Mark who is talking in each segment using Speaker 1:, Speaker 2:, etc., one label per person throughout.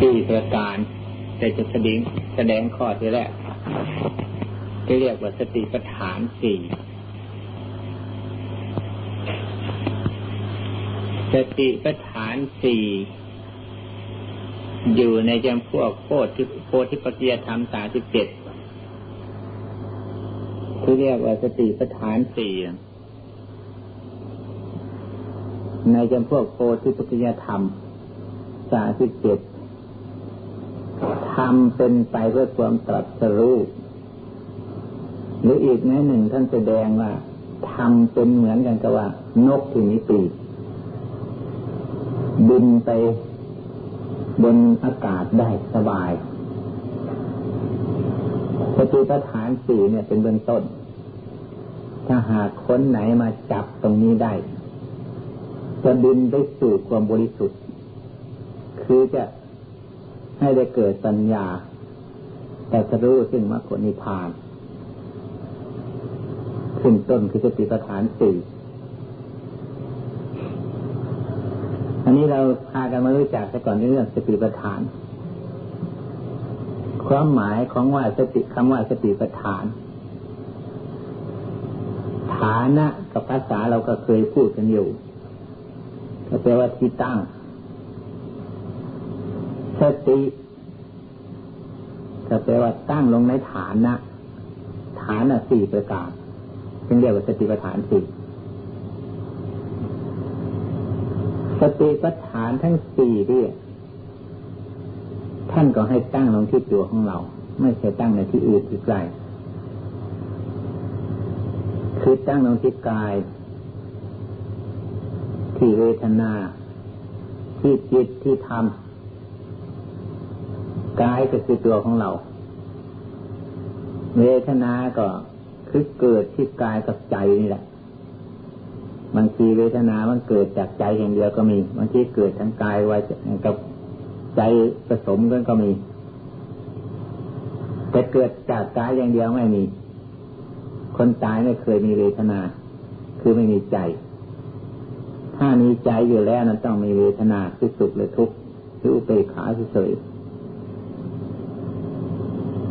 Speaker 1: สี่ประการแต่จะแสดงแสดงข้อที่แรกที่เรียกว่าสติปัฏฐานสี่สติปัฏฐานสี่อยู่ในจำพวกโพธิโพธิปัจจยธรรมสาสิบเจ็ดที่เรียกว่าสติปัฏฐานสี่ในจำพวกโพธิปัจจยธรรมสาสิบเจ็ด ทำเป็นไปเพื่อความตรัสรู้หรืออีกแง่หนึ่งท่านแสดงว่าทำเป็นเหมือนกันกับว่า นกที่มีปีกบินไปบนอากาศได้สบายสติปัฏฐานสี่เนี่ยเป็นเบื้องต้น ถ้าหากคนไหนมาจับตรงนี้ได้ จะบินไปสู่ความบริสุทธิ์ คือจะ ให้ได้เกิดปัญญา แต่จะรู้ซึ่งมรรคนิพพานขึ้นต้นคือสติปัฏฐานสี่อันนี้เราพากันมารู้จักแต่ก่อนเรื่องสติปัฏฐาน ความหมายของว่าสติคำว่าสติปัฏฐาน ฐานะกับภาษาเราก็เคยพูดกันอยู่ก็แปลว่าที่ตั้ง สติก็แปลว่าตั้งลงในฐานนะฐานะสี่ประการจึงเรียกว่าสติปัฏฐานสี่สติปัฏฐานทั้งสี่ที่ท่านก็ให้ตั้งลงที่ตัวของเรา ไม่ใช่ตั้งในที่อื่นที่ไกลคือตั้งลงที่กาย ที่เวทนา ที่จิตที่ธรรม กายก็คือตัวของเรา เวทนาก็คือเกิดที่กายกับใจนี่แหละบางทีเวทนามันเกิดจากใจอย่างเดียวก็มีบางทีเกิดทั้งกายไว้กับใจผสมกันก็มี แต่เกิดจากกายอย่างเดียวไม่มี คนตายไม่เคยมีเวทนา คือไม่มีใจ ถ้ามีใจอยู่แล้วนั้นต้องมีเวทนาคือสุขหรือทุกข์หรืออุเบกขาเฉย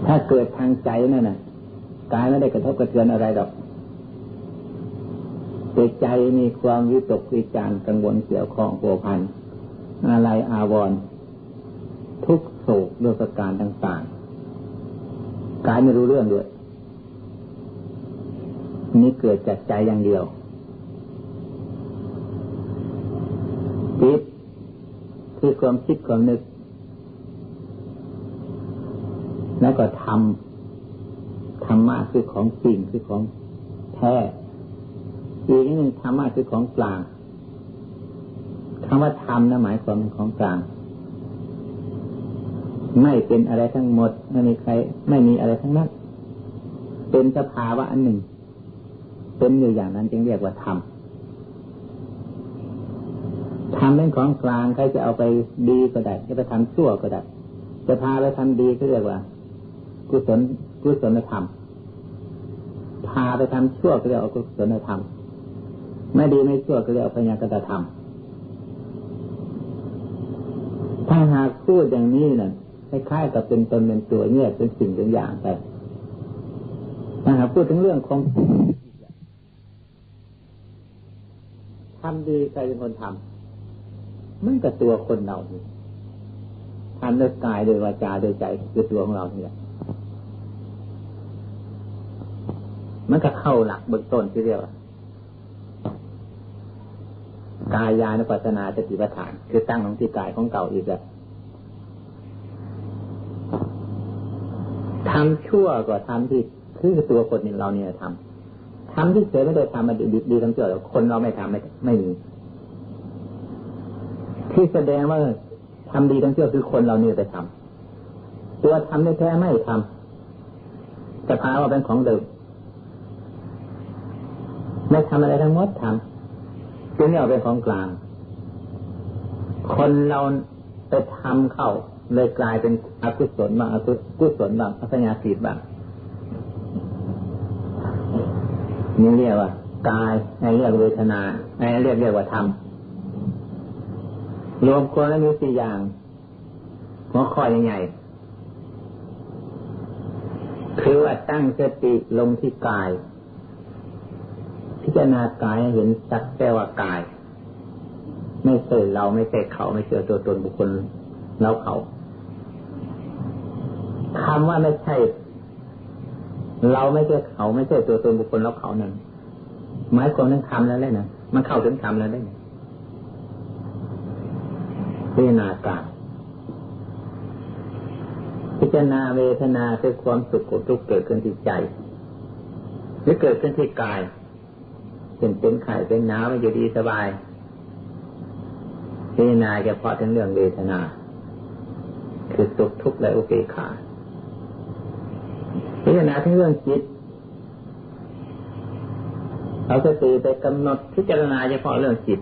Speaker 1: ถ้าเกิดทางใจนั่นน่ะกายไม่ได้กระทบกระเทือนอะไรหรอกแต่ใจมีความวิตกวิจารกังวลเกี่ยวข้องผัวพันอะไรอาวรทุกโศกด้วยประการต่างๆกายไม่รู้เรื่องด้วยนี่เกิดจากใจอย่างเดียวจิตคือความคิดความนึก แล้วก็ทำธรรมะคือของจริงคือของแท้อีกหนึ่งธรรมะคือของกลางคำว่าธรรมนะหมายความเป็นของกลาง ไม่เป็นอะไรทั้งหมด ไม่มีใคร ไม่มีอะไรทั้งนั้น เป็นสภาวะอันหนึ่ง เป็นอยู่อย่างนั้นจึงเรียกว่าธรรมธรรมเป็นของกลางใครจะเอาไปดีก็ได้จะไปทำชั่วก็ได้จะพาไปทำดีก็เรียกว่า กุศลกุศลธรรมพาไปทำชั่วก็เรียกว่ากุศลธรรมไม่ดีไม่ชั่วก็เรียกพยากตธรรมถ้าหากพูดอย่างนี้นะ่ะคล้ายๆกับเป็นตนเป็นตัวเนี่ยเป็นสิ่งเป็นอย่างไปถ้าหากพูดถึงเรื่องของทำดีใครเป็นคนทำมันกับตัวคนเราทำด้วยกายโดยวาจาโดยใจคือตัวของเราเนี่ย มันก็เข้าหลักเบื้องต้นที่เรียกว่ากายานุปัสนาสติปัฏฐาน คือตั้งของที่กายของเก่าอีกแล้วทำชั่วก็ทำที่คือตัวคนเราเนี่ยทำทำที่เสียไม่ได้ทำมาดีดีทั้งเจ้าคนเราไม่ทำไม่ไม่มีที่แสดงว่าทำดีทั้งเจ้าคือคนเราเนี่ยไปทำตัวทำได้แท้ไม่ทำจะพาว่าเป็นของเดิม ไม่ทำอะไรทั้งหมดทำจึงเรียกเป็นของกลาง คนเราไปทำเข้าเลยกลายเป็นอกุศลบ้างอกุศลบ้างอัศญาสีบ้างนี่เรียกว่ากายในเรียกเวทนาในเรียกเรียกว่าธรรมรวมคนแล้วมีสี่อย่างหัวข้อใหญ่ๆคือว่าตั้งสติลงที่กาย จารณากายเห็นสักแต่ว่ากาย ไม่ใช่เราไม่ใช่เขาไม่ใช่ตัวตนบุคคลเราเขาคำว่าไม่ใช่ เราไม่ใช่เขาไม่ใช่ตัวตนบุคคลเราเขานั้นหมายความนั้นคำแล้วเลยนะมันเข้าถึงคำแล้วได้พิจารณากายพิจารณาเวทนาคือความสุขทุกข์เกิดขึ้นที่ใจ หรือเกิดขึ้นที่กาย เป็นเป็นไข่เป็นน้ำมันอยู่ดีสบายพิจารณาเฉพาะทั้งเรื่องเวทนา คือสุขทุกข์และอุเบกขาพิจารณาทั้งเรื่องจิตเอาสติไปกำหนดพิจารณาเฉพาะเรื่องจิต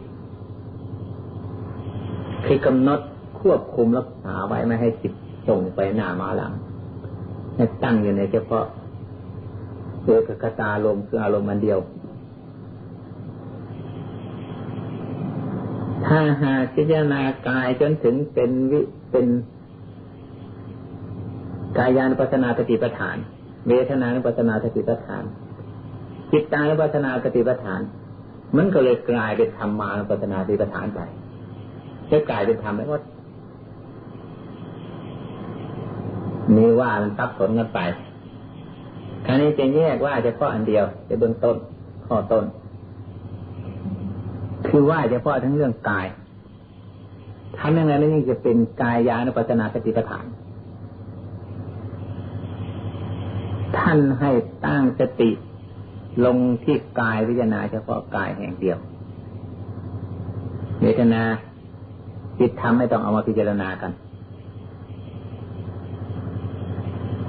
Speaker 1: คือกำหนดควบคุมรักษาไว้ไม่ให้จิตส่งไปหน้ามาหลังให้ตั้งอยู่ในเฉพาะเอกกตาลมคืออารมณ์มันเดียว ถ้าหากพิจารณากายจนถึงเป็นวิเป็นกายานุปัสนาสติปัฏฐาน เวทนานุปัสนาสติปัฏฐาน จิตตานุปัสนาสติปัฏฐาน มันก็เลยกลายเป็นธรรมานุปัสนาสติปัฏฐานไปจะกลายเป็นธรรมแล้วว่ามีว่ามันซับสนกันไปคราวนี้จะแยกว่าเฉพาะอันเดียวจะเบื้องต้นข้อต้น คือว่าเฉพาะทั้งเรื่องกายทำยังไงแล้วยังจะเป็นกายยานุปัสนาสติปัฏฐาน ท่านให้ตั้งสติลงที่กายพิจารณาเฉพาะกายแห่งเดียวเวทนาจิตทำไม่ต้องเอามาพิจารณากัน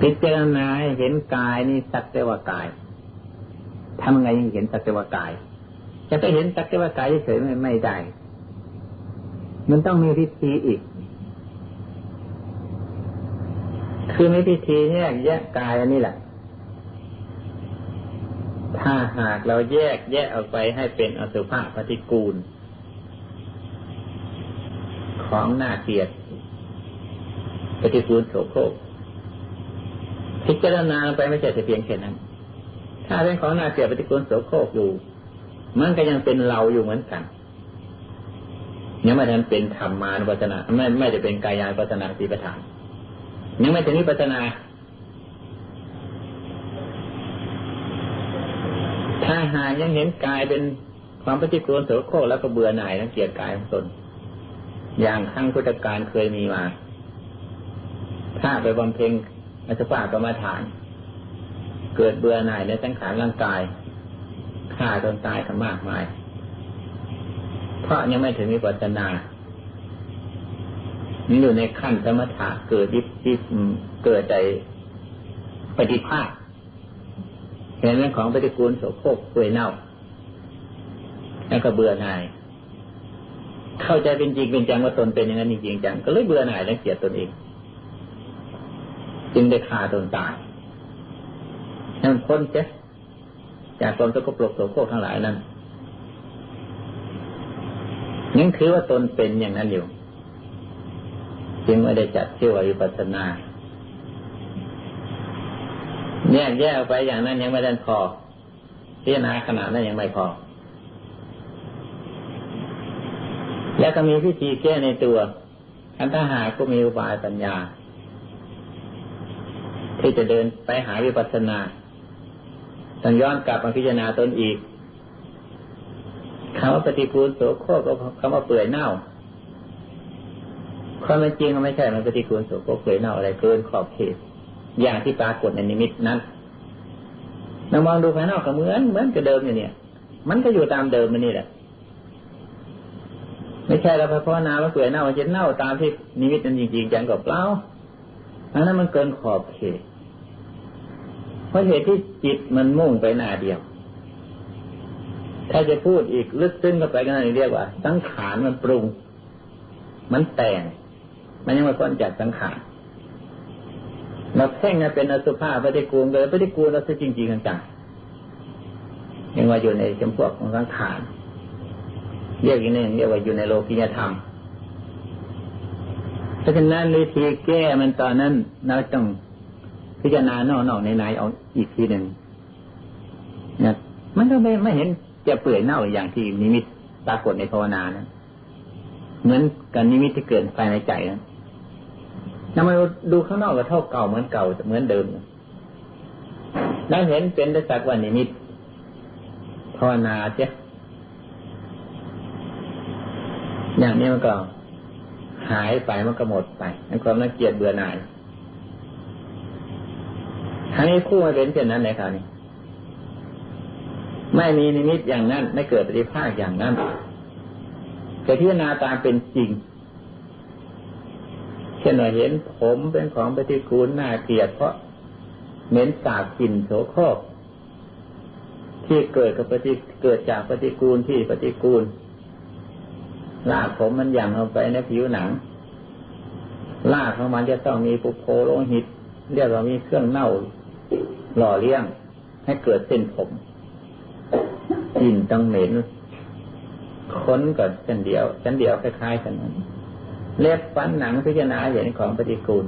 Speaker 1: พิจารณาเห็นกายนี่สักแต่ว่ากายทำไงยังเห็นสักแต่ว่ากาย จะไปเห็นสักแต่ว่ากายเฉยไม่ได้ มันต้องมีพิธีอีก คือมีพิธีแยกแยกกายอันนี้แหละ ถ้าหากเราแยกแยกออกไปให้เป็นอสุภะปฏิกูล ของหน้าเกียรติปฏิกูลโสโครกพิจารณาไปไม่ใช่แต่เพียงแค่นั้น ถ้าเป็นของหน้าเกียรติปฏิกูลโสโครกอยู่ มันก็ยังเป็นเราอยู่เหมือนกันยังไม่ทันเป็นธรรมานุปัสสนาไม่ไม่จะเป็นกายานุปัสสนาสีประธานยังไม่ถึงนิปัสนาถ้าหากยังเห็นกายเป็นความปฏิกูลโสโครกแล้วก็เบื่อหน่ายนังเกียดกายของตนอย่างขั้งพุทธการเคยมีมา ถ้าไปบำเพ็ญอัศปากรรมฐาน เกิดเบื่อหน่ายในสังขารร่างกาย ฆ่าตนตายกันมากมาย เพราะยังไม่ถึงมีปัจนานี่อยู่ในขั้นสมถะเกิดยิบยิบเกิดใจปฏิภาคเห็นเรื่องของปฏิกูลโสโครกเปื่อยเน่า แล้วก็เบื่อหน่าย เข้าใจเป็นจริงเป็นจังว่าตนเป็นอย่างนั้นจริงจังก็เลยเบื่อหน่ายและเกลียดตนเอง จึงได้ฆ่าตนตายให้มันพ้นเจ้ จากความสกปรกโสโครกทั้งหลายนั้นยังถือว่าตนเป็นอย่างนั้นอยู่ จึงไม่ได้จัดชื่อว่าวิปัสสนาแยกแยกไปอย่างนั้นยังไม่ได้พอพิจารณาขนาดนั้นยังไม่พอ แล้วก็มีพิธีแก้ในตัวอันถ้าหากก็มีอุบายปัญญา ที่จะเดินไปหาวิปัสสนา ต้องย้อนกลับมาพิจารณาตนอีกคำว่าปฏิกูลโสโครกก็คำว่าเปื่อยเน่าความจริงมันไม่ใช่มันปฏิกูลโสโครกเปื่อยเน่าอะไรเกินขอบเขตอย่างที่ปรากฏในนิมิตนั้นเรามองดูภายนอกก็เหมือนเหมือนกับเดิมอยู่เนี่ย มันก็อยู่ตามเดิมมันนี่แหละ ไม่ใช่เราไปภาวนาแล้วเปื่อยเน่าจะเน่าตามที่นิมิตนั้นจริงๆจังกับเปล่าอันนั้นมันเกินขอบเขต ราะเหตุที่จิตมันมุ่งไปหน้าเดียว ถ้าจะพูดอีกลึกซึ้งเข้าไปก็นั่นเรียกว่า สังขารมันปรุง มันแต่ง มันยังไม่พ้นจากสังขารเราแท่งเป็นอสุภะปฏิกูลเลยปฏิกูลเราซะจริงๆจังๆยังว่าอยู่ในจำพวกของสังขารเรียกอีกหนึ่งเรียกว่าอยู่ในโลกิยธรรมราะฉะนั้นวิธีแก้มันตอนนั้นเราต้อง พิจารณานอกๆในในเอาอีกทีหนึ่งนะมันก็ไม่ไม่เห็นจะเปื่อยเน่าอย่างที่นิมิตปรากฏในภาวนานะเหมือนกันนิมิตที่เกิดภายในใจนะถ้ามาดูข้างนอกก็เท่าเก่าเหมือนเก่าเหมือนเดิมเราเห็นเป็นได้สักวันนิมิตภาวนาเจ้อย่างนี้มันก็หายไปมันก็หมดไปในความน่าเกลียดเบื่อหน่าย ทั้งนี้คู่มาเป็นเช่นนั้นเลยครับนี่ไม่มีนิมิตอย่างนั้น ไม่เกิดปฏิภาคอย่างนั้นแต่พิจารณาตามเป็นจริงเช่นว่าเห็นผมเป็นของปฏิกูลน่าเกลียดเพราะเหม็นสาบกลิ่นโสโครกที่เกิดกับปฏิเกิดจากปฏิกูลที่ปฏิกูลลากผมมันย่างลงไปในผิวหนังลากของมันจะต้องมีปุโพโลหิต เรียกว่ามีเครื่องเน่า หล่อเลี้ยงให้เกิดเส้นผมกลิ่นต้องเหม็นค้นก่อนเช่นเดียวเช่นเดียวคล้ายๆกันนั้นเล็บฟันหนังพิจารณาเห็นของปฏิกูล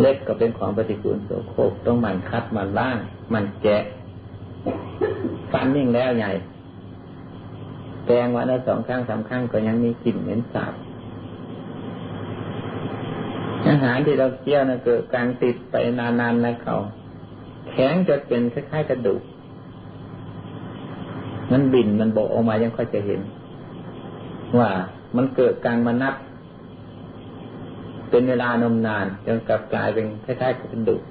Speaker 1: เล็บก็เป็นของปฏิกูลโสโครกต้องมันคัดมันล่าง มันแกะฟันยิ่งแล้วใหญ่แปลงวันละสองครั้งสามครั้งก็ยังมีกลิ่นเหม็นสาบ อาหารที่เราเคี่ยวนะเกิดการติดไปนานๆในเขาแข็งจนเป็นคล้ายๆกระดูกมันบินมันโบกออกมายังค่อยจะเห็น ว่ามันเกิดกางมานับ เป็นเวลานมนานจนกลับกลายเป็นคล้ายๆกระดูก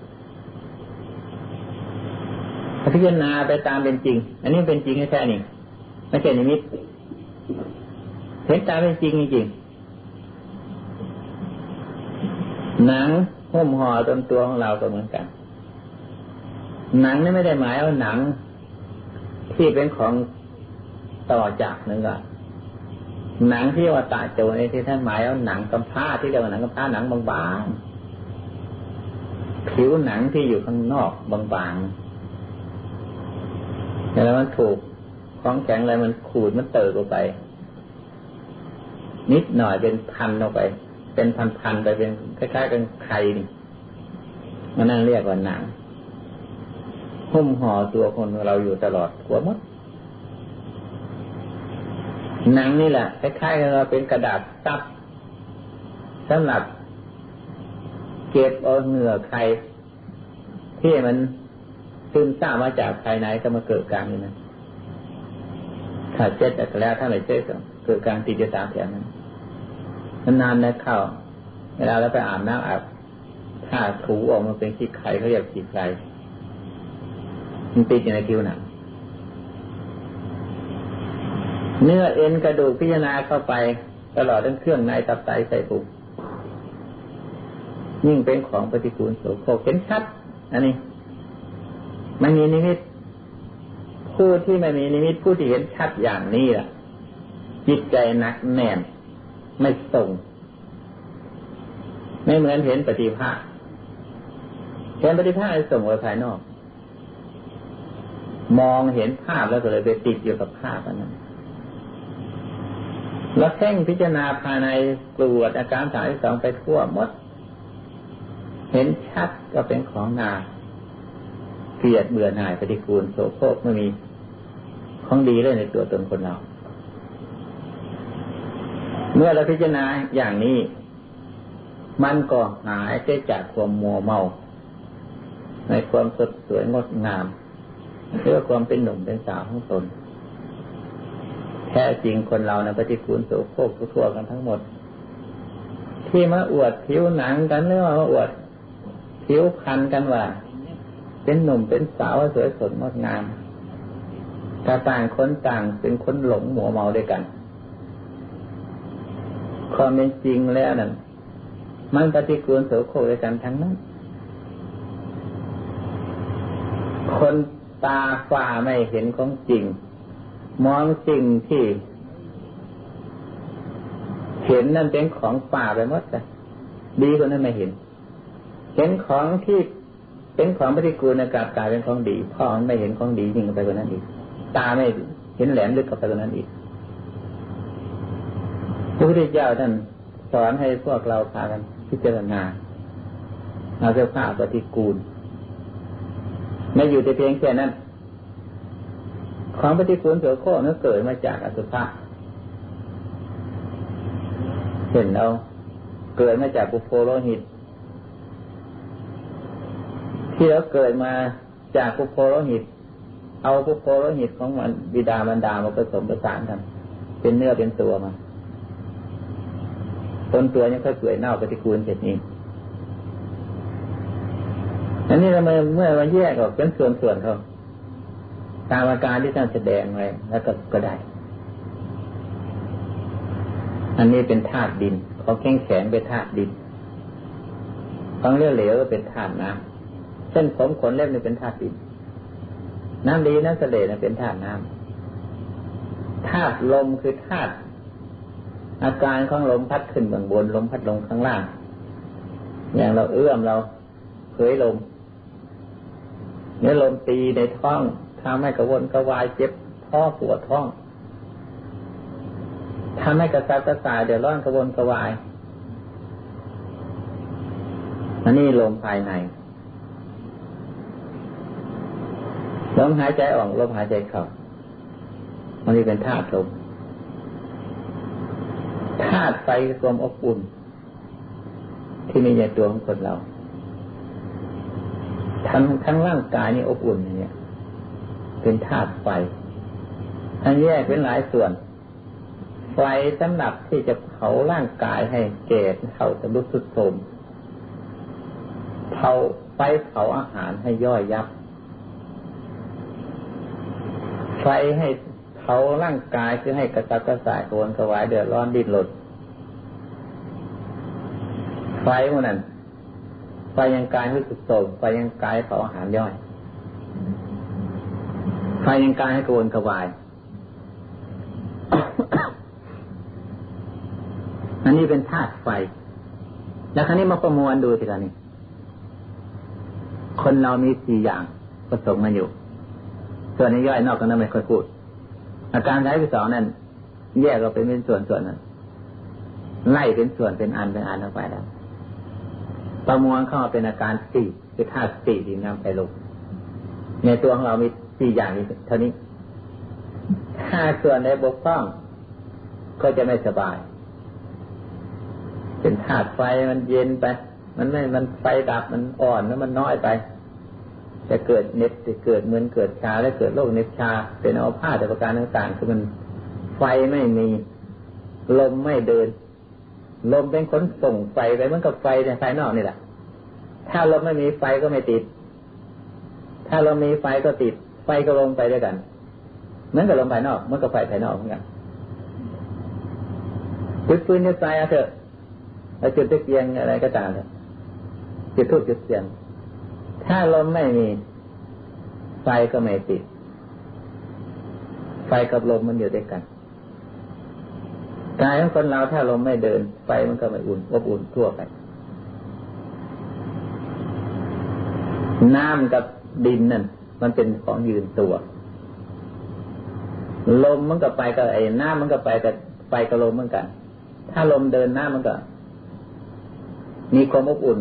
Speaker 1: พิจารณาไปตามเป็นจริง อันนี้เป็นจริงแค่นี้ไม่ใช่นิมิตเห็นตามเป็นจริงจริง หนังหุ้มห่อตนตัวของเราก็เหมือนกัน หนังนี่ไม่ได้หมายว่าหนัง ที่เป็นของต่อจากนึงอะหนังที่ว่าตาโจในที่ท่านหมายว่าหนังกำพร้าที่เรียกว่าหนังกำพร้าหนังบางๆผิวหนังที่อยู่ข้างนอกบางๆแล้วมันถูกของแข็งอะไรมันขูดมันเติบออกไป นิดหน่อยเป็นพันออกไป เป็นพันๆไปเป็นคล้ายๆกันไข่นี่มันนั่นเรียกว่าหนังหุ้มห่อตัวคนเราอยู่ตลอดหัวมดหนังนี่แหละคล้ายๆกันเราเป็นกระดาษซับสำหรับเก็บเอาเหงื่อใครที่มันซึมซาบมาจากภายในก็มาเกิดกลางนี่นะถ้าเจ็ดแต่แล้วถ้าไม่เจ็ดเกิดการติดจะสามแถวนั้น นานๆนะเข้า เวลาเราไปอาบน้ำอาบถ้าถูออกมาเป็นขี้ไข่เขาเรียกขี้ไข่มันติดอยู่ในผิวหนังเนื้อเอ็นกระดูกพิจารณาเข้าไป ตลอดทั้งเครื่องในตับไตใส่ปุกยิ่งเป็นของปฏิกูลโสโครกเห็นชัด อันนี้ไม่มีนิมิตผู้ที่ไม่มีนิมิตผู้ที่เห็นชัดอย่างนี้ล่ะ จิตใจหนักแน่น ไม่ส่งไม่เหมือนเห็นปฏิภาณเห็นปฏิภาณส่งไปภายนอก มองเห็นภาพแล้วก็เลยไปติดอยู่กับภาพนั้นแล้วเพ่งพิจารณาภายในกลวดอาการสายสองไปทั่วหมด เห็นชัดก็เป็นของนาเกลียดเบื่อหน่ายปฏิกูลโสโครกไม่มี ของดีเลยในตัวตนคนเรา มื่อเราพิจารณาอย่างนี้ มันก็หายไปจากความมัวเมา ในความสดสวยงดงามเพื่อความเป็นหนุ่มเป็นสาวของตน แท้จริงคนเราในปฏิกูลโสโครกทั่วกันทั้งหมด ที่มาอวดผิวหนังกันหรือว่ามาอวดผิวพันกันว่า เป็นหนุ่มเป็นสาวสวยสดงดงามถ้าต่างคนต่างเป็นคนหลงหมัวเมาด้วยกัน ความเป็นจริงแล้วนั่นมันปฏิกูลโสโครกกันทั้งนั้น คนตาฝ่าไม่เห็นของจริง มองสิ่งที่ เห็นนั่นเป็นของฝ่าไปหมดเลยดีกว่านั้นไม่เห็น เห็นของที่เป็นของปฏิกูลอากาศกลายเป็นของดีพ่อไม่เห็นของดียิ่งไปกว่านั้นอีก ตาไม่เห็นแหลมลึกกับไปกว่านั้นอีก ระพุทธเจ้าท่านสอนให้พวกเราพากันพิจารณาเอาเสื้อผ้าปฏิกูล ไม่อยู่แต่เพียงแค่นั้นความปฏิกูลเสือโคนั้นเกิดมาจากอสุภะเห็นเราเกิดมาจากปุโพโลหิต ที่เราเกิดมาจากปุโพโลหิต เอาปุโพโลหิตของมันบิดามันดามาผสมประสานกัน เป็นเนื้อเป็นตัวมา ต้นตัวยังค่อยเปื่อยเน่าปฏิกูลเสร็จนี้อันนี้เราเมื่อเราแยกออกเป็นส่วนๆเขาตามอาการที่ท่านแสดงไว้แล้วก็ก็ได้ อันนี้เป็นธาตุดินของแข็งแข็งเป็นธาตุดินของเลือดเหลวเป็นธาตุน้ำเส้นผมขนเล็บนี่เป็นธาตุดิน น้ำดีน้ำเสลดเป็นธาตุน้ำธาตุลมคือธาตุ อาการของลมพัดขึ้นเบื้องบนลมพัดลงข้างล่าง อย่างเราเอื้อมเราเผยลมเนื้อลมตีในท้องทำให้กระวนกระวายเจ็บท้อปวดท้องทำให้กระซับกระส่ายเดือดร้อนกระวนกระวายอันนี้ลมภายในลมหายใจออกลมหายใจเข้ามันนี้เป็นธาตุลม ธาตุไฟความอบอุ่น ที่มีในตัวของคนเรา ทั้งทั้งร่างกายนี่อบอุ่นเนี่ย เป็นธาตุไฟอันแยกเป็นหลายส่วน ไฟสำหรับที่จะเผาร่างกายให้เกศเผาจะรุดสุดโทมเผาไฟเผาอาหารให้ย่อยยับ ไฟให้เผาร่างกายคือให้กระซับกระส่ายโวนกระวายเดือดร้อนดิ้นหลด ไฟมันนั้นไฟยังกายให้สุดโต่งไฟยังกายเผาอาหารย่อยไฟยังกายให้กวนกระวายอันนี้เป็นธาตุไฟ แล้วครั้นี้มาประมวลดูทีละนี่คนเรามีสี่อย่างผสมมาอยู่ ส่วนนี้ย่อยนอกกันนั้นไม่ค่อยพูด อาการท้ายที่สองนั้นแยกออกเป็นเป็นส่วนส่วนนั้นไล่เป็นส่วนเป็นอันเป็นอันออกไปแล้ว ประมวลเข้ามาเป็นอาการสี่คือธาตุสี่ที่นำไปลงในตัวของเรามีสี่อย่างนี้เท่านี้ ถ้าส่วนในบกพร่องก็จะไม่สบาย เป็นธาตุไฟมันเย็นไป มันไม่มันไฟดับมันอ่อนแล้วมันน้อยไป จะเกิดเน็บจะเกิดเหมือนเกิดชาและเกิดโรคเน็บชา เป็นเอาผ้าแต่ประการต่างๆคือมันไฟไม่มีลมไม่เดิน ลมเป็นคนส่งไฟไปเหมือนกับไฟในภายนอกนี่แหละ ถ้าลมไม่มีไฟก็ไม่ติด ถ้าลมมีไฟก็ติด ไฟก็ลงไปด้วยกัน เหมือนกับลมภายนอกเหมือนกับไฟภายนอกเหมือนกันจุดฟืนจุดไฟเอาเถอะจุดตะเกียงอะไรก็ตามเลยจุดทูบจุดเสียง ถ้าลมไม่มี ไฟก็ไม่ติด ไฟกับลมมันอยู่ด้วยกัน กายของคนเราถ้าลมไม่เดินไฟมันก็ไม่อุ่นอบอุ่นทั่วไป น้ำกับดินนั่นมันเป็นของยืนตัว ลมมันก็ไปกับไอ้น้ำมันก็ไปกับไฟกับลมเหมือนกัน ถ้าลมเดินน้ำมันก็ มีความอบอุ่น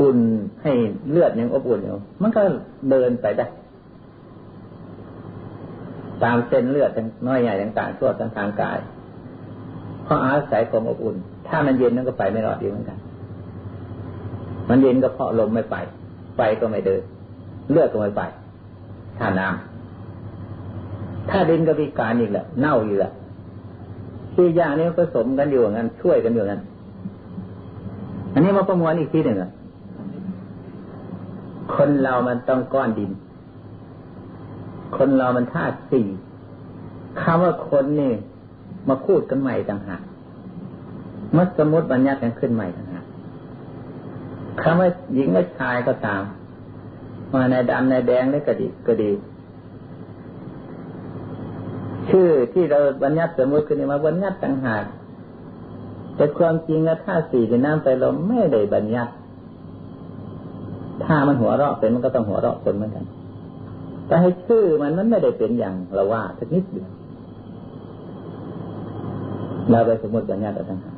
Speaker 1: อุ่นให้เลือดยังอบอุ่นอยู่มันก็เดินไปได้ตามเส้นเลือดน้อยใหญ่ต่างๆทั่วทั้งทางกาย เพราะอาศัยความอบอุ่น ถ้ามันเย็นนั่นก็ไปไม่รอดดีเหมือนกัน มันเย็นก็เพราะลมไม่ไป ไฟก็ไม่เดิน เลือดก็ไม่ไปถ้าน้ำถ้าดินก็พิการอีกแหละเน่าอีกแหละที่อย่างนี้ผสมกันอยู่งั้นช่วยกันอยู่งั้น อันนี้มาประมวลอีกทีหนึ่งอะคนเรามันต้องก้อนดิน คนเรามันธาตุสี่คำว่าคนนี่ มาพูดกันใหม่ต่างหากมัสมุติบัญญัติกันขึ้นใหม่ต่างหากคำว่าหญิงว่าชายก็ตาม มาในดำในแดงในกระดิก็ดี ชื่อที่เราบัญญัติสมมติขึ้นมาบัญญัติต่างหากแต่ความจริงแล้วถ้าสี่ในน้ำไปลมไม่ได้บัญญัติถ้ามันหัวเราะเป็นมันก็ต้องหัวเราะคนเหมือนกัน แต่ให้ชื่อมันมันไม่ได้เป็นอย่างเราว่าสักนิดเดียว เราไปสมมติบัญญัติต่างหาก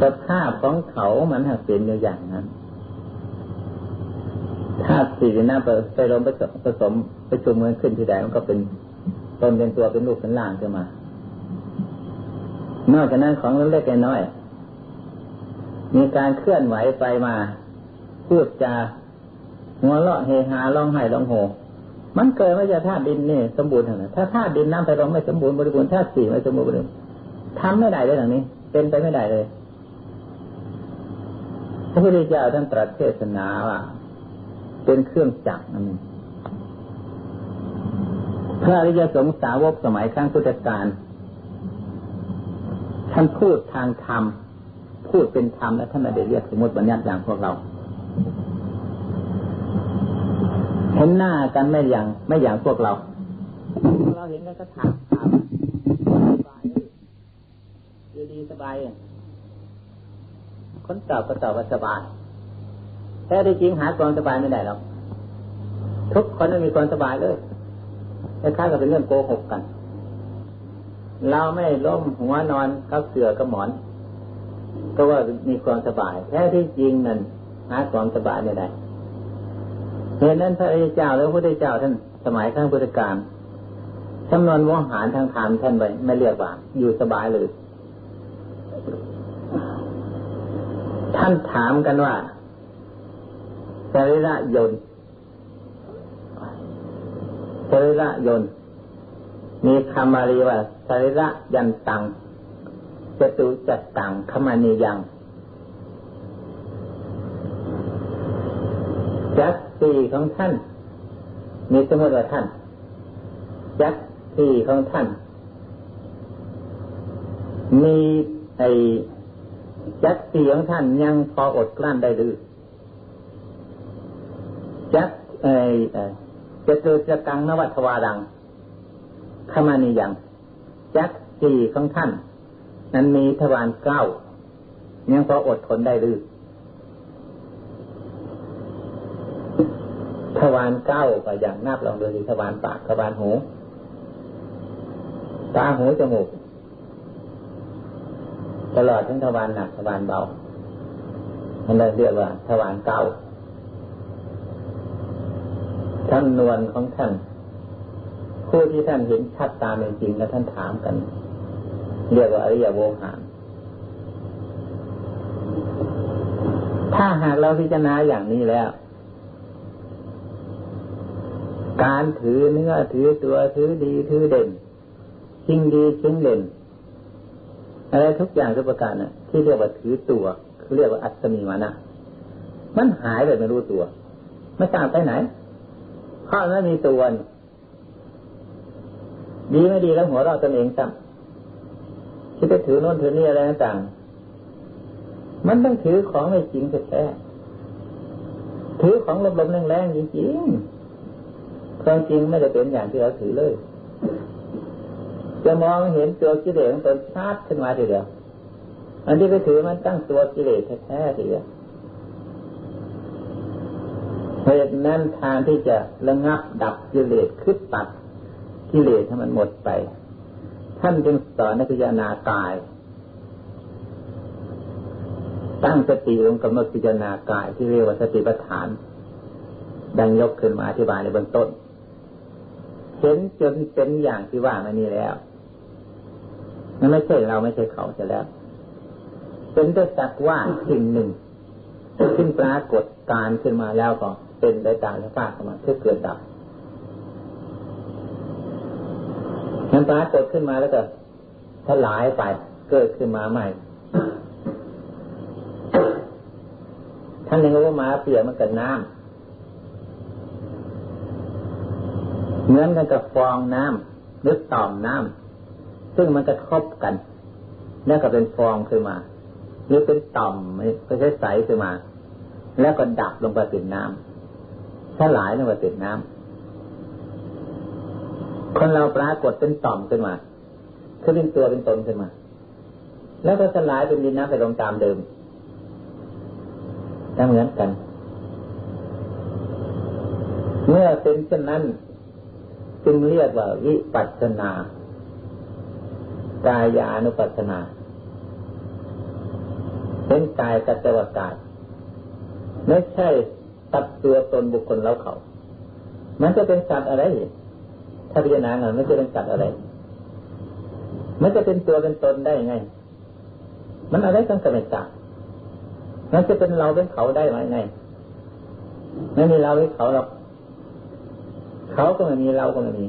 Speaker 1: สภาพของเขามันหักเป็นอย่างนั้นธาตุสี่น้ำไปลมผสมผสมไปชุมกันขึ้นที่ใดมันก็เป็นตนเป็นตัวเป็นลูกเป็นล่างขึ้นมา นอกจากนั้นของเล็กๆน้อยมีการเคลื่อนไหวไปมาพูดจาหัวเราะเฮฮาร้องไห้ร้องโห มันเกิดมาจากธาตุดินนี่สมบูรณ์นั้นถ้าธาตุดินน้ำไปลมไม่สมบูรณ์บริบูรณ์ธาตุสี่ไม่สมบูรณ์บริบูรณ์ทำไม่ได้เลยอย่างนี้ เป็นไปไม่ได้เลยพระพุทธเจ้าท่านตรัสเทศนาว่าเป็นเครื่องจักรนั่นพระอริยสงสาวกสมัยครั้งพุทธกาลท่านพูดทางธรรมพูดเป็นธรรมและท่านไม่ได้เรียกสมมติบัญญัติอย่างพวกเรา เห็นหน้ากันไม่อย่างไม่อย่างพวกเรา เราเห็นกันก็ถามถามสบายเลยดีสบายคนตอบก็ตอบว่าสบายแท้ที่จริงหาความสบายไม่ได้หรอกทุกคนไม่มีความสบายเลยแต่ค้าก็เป็นเรื่องโกหกกัน เราไม่ล้มหัวนอนกับเสือกับหมอน ก็ว่ามีความสบายแท้ที่จริงนั่นหาความสบายไม่ได้ เหตุนั้นพระเจ้าแล้วพระพุทธเจ้าท่านสมัยข้างพุทธกาลจำนวนวงหารทางธรรมท่านไปไม่เรียกว่าอยู่สบายเลย ท่านถามกันว่าสรีระยนสรีระยนมีคำมารีว่าสรีระยันตังจตุจัตตังขมานียังจัก สีของท่านมีสมมติว่าท่านจักสีของท่าน มีไอ้จักสีของท่านยังพออดกลั้นได้หรือจักเอจะเกิดจะกังนวัตวาดังขมานียังจักสี่ของท่าน นั้นมีทวารเก้ายังพออดทนได้หรือ ทวารเก้าก็อย่างนับลองดูสิทวารปากทวารหูตาหูจมูก ตลอดทั้งทวารหนักทวารเบามันเรียกว่าทวารเก้าท่านนวลของท่านผู้ที่ท่านเห็นชัดตามเป็นจริงและท่านถามกัน เรียกว่าอริยโวหารถ้าหากเราพิจารณาอย่างนี้แล้ว การถือเนื้อถือตัวถือดีถือเด่นชิงดีชิงเด่นอะไรทุกอย่างทุกประการน่ะ ที่เรียกว่าถือตัวคือเรียกว่าอัตมีมานะมันหายไปไม่รู้ตัว ไม่ทราบไปไหนเพราะไม่มีตัวดีไม่ดีแล้วหัวเราตนเองจังคิดจะถือโน่นถือนี่อะไรต่างมันต้องถือของไม่จริงแท้ถือของลมๆแรงๆจริงๆ ความจริงไม่ได้เป็นอย่างที่เราถือเลย จะมองเห็นตัวกิเลสของตนชาติขึ้นมาทีเดียว อันที่ไปถือมันตั้งตัวกิเลสแท้ๆทีเดียวเหตุนั้นทางที่จะระงับดับกิเลสคืบตัดกิเลสให้มันหมดไป ท่านจึงสอนนักพิจารณากาย ตั้งสติลงกำหนดพิจารณากายที่เรียกว่าสติปัฏฐาน ดังยกขึ้นมาอธิบายในเบื้องต้น เห็นจนเป็นอย่างที่ว่ามานี้แล้วมันไม่ใช่เราไม่ใช่เขาจะแล้ว เป็นแต่สักว่าสิ่งหนึ่งขึ้นปรากฏการขึ้นมาแล้วก็เป็นไปตามสภาพของมันเพื่อเกิดดับมันปรากฏขึ้นมาแล้วก็ถลายไปเกิดขึ้นมาใหม่ท่านยังว่ามาเปลี่ยนมันกับน้ำ เหมือนกันกับฟองน้ำหรือต่อมน้ำซึ่งมันกระทบกัน แล้วก็เป็นฟองขึ้นมา หรือเป็นต่อมไม่ใช่ใสขึ้นมา แล้วก็ดับลงไปเป็นน้ำสลายลงไปเป็นน้ำคนเราปรากฏเป็นต่อมขึ้นมาคือเป็นตัวเป็นตนขึ้นมา แล้วก็สลายเป็นดินน้ำไปลงตามเดิมเหมือนกัน เมื่อเป็นเช่นนั้น จึงเรียกว่าวิปัสสนากายานุปัสสนาเห็นกายกับแต่ว่ากายไม่ใช่ตัดตัวตนบุคคลเราเขา มันจะเป็นสัตว์อะไร ถ้าพิจารณาเงินมันจะเป็นสัตว์อะไร มันจะเป็นตัวเป็นตนได้ยังไง มันอะไรต้องกระเป็นสัตว์มันจะเป็นเราเป็นเขาได้ไหมไง ไม่มีเราไม่เขาหรอก เขาก็ไม่มีเราก็ไม่มี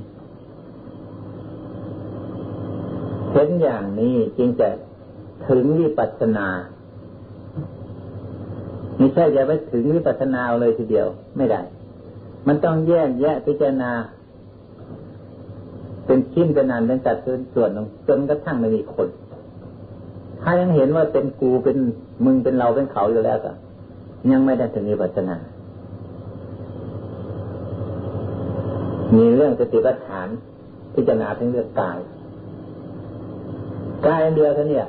Speaker 1: เห็นอย่างนี้จึงจะถึงวิปัสสนาไม่ใช่จะไปถึงวิปัสสนาเลยทีเดียว ไม่ได้ มันต้องแยกแยะพิจารณา เป็นชิ้นเป็นนันเป็นสัดเป็นส่วนจนกระทั่งไม่มีคน ถ้ายังเห็นว่าเป็นกูเป็นมึงเป็นเราเป็นเขาอยู่แล้วก็ยังไม่ได้ถึงวิปัสสนา มีเรื่องสติปัฏฐานพิจารณาถึงเรื่องกายกายเดียวเท่านี้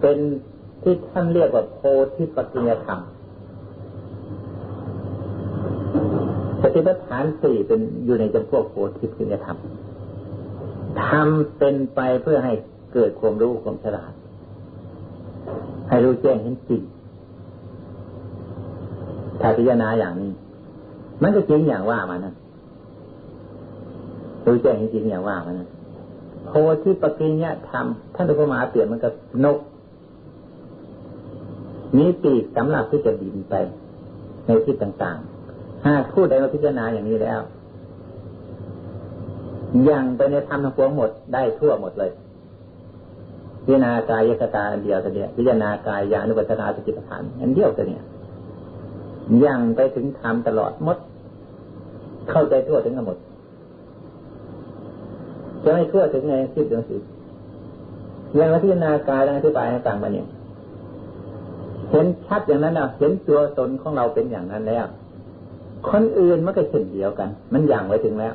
Speaker 1: เป็นที่ท่านเรียกว่าโพธิปัจจยธรรมปฏิบัติฐานสี่เป็นอยู่ในจำพวกโพธิปัจจยธรรมทำเป็นไปเพื่อให้เกิดความรู้ความฉลาด ให้รู้แจ้งเห็นจริงถ้าพิจารณาอย่างนี้ มันก็จริงอย่างว่ามันนะรู้แจ้งเห็นจริงอย่างว่ามันนะโพธิปัจจยธรรมท่านอุปมาเปลี่ยนมันกับนกมีปีกสำหรับที่จะบินไป ในที่ต่างๆ หากผู้ใดมาพิจารณาอย่างนี้แล้ว ยังไปในธรรมทั้งปวงหมดได้ทั่วหมดเลยพิจารณากายยกตาอันเดียวแต่เนี่ยพิจารณากายยานุปัสนาสติปัฏฐานอันเดียวแต่เนี่ย ยังไปถึงธรรมตลอดหมด เข้าใจทั่วถึงกันหมด จะไม่ทั่วถึงในคิดเรื่องสิยังพิจารณากายอธิบายให้ต่างมาเนี่ย เห็นชัดอย่างนั้นนะเห็นตัวตนของเราเป็นอย่างนั้นแล้ว คนอื่นมันก็เช่นเดียวกัน มันอย่างไว้ถึงแล้ว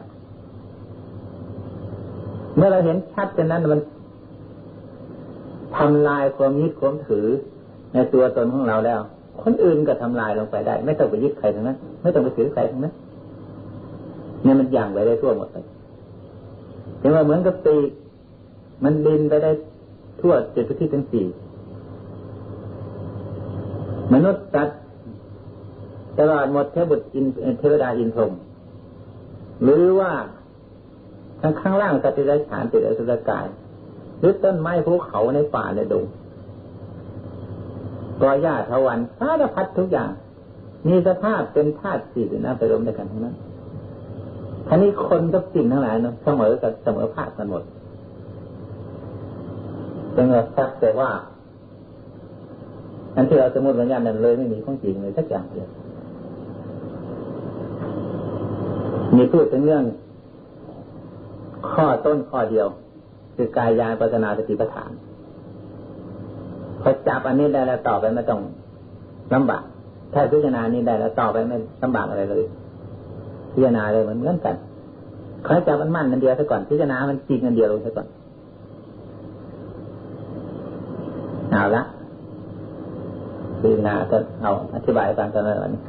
Speaker 1: เมื่อเราเห็นชัดอย่างนั้นมันทำลายความยึดความถือในตัวตนของเราแล้ว คนอื่นก็ทำลายลงไปได้ ไม่ต้องไปยึดใครทั้งนั้น ไม่ต้องไปถือใครทั้งนั้นเนี่ยมันย่างไว้ได้ทั่วหมดเลยเห็นว่าเหมือนกับปีกมันบินไปได้ทั่วเจ็ดทิศทั้งสี่มนุษย์สัตว์ตลอดหมดเทบุตรอินเทวดาอินทรมหรือว่าทั้งข้างล่างสัตว์ที่ไรฉานติดอสุรกายหรือต้นไม้ภูเขาในป่าในดง กอหญ้าทวันสารพัดทุกอย่าง มีสภาพเป็นธาตุสี่หน้าไปรวมด้วยกันทั้งนั้นท่านี้คนกับสิ่งทั้งหลายเนาะเสมอกับเสมอภาคกันหมดจึงสักแต่ว่าอันที่เราสมมติวิญญาณนั้นเลยไม่มีของจริงเลยสักอย่างเดียวมีพูดถึงเรื่อง ข้อต้นข้อเดียว คือกายยานปัจนาสติปัฏฐาน พอจับอันนี้ได้แล้วต่อไปไม่ต้องลำบากถ้าพิจารณานี้ได้แล้วต่อไปไม่ลำบากอะไรเลย พิจารณาเลยเหมือนกันขอจับมันมั่นนันเดียวซะก่อนพิจารณามันจริงนันเดียวลงซะก่อนเอาละพิจารณาก็เอาอธิบายตามกันเลยวันนี้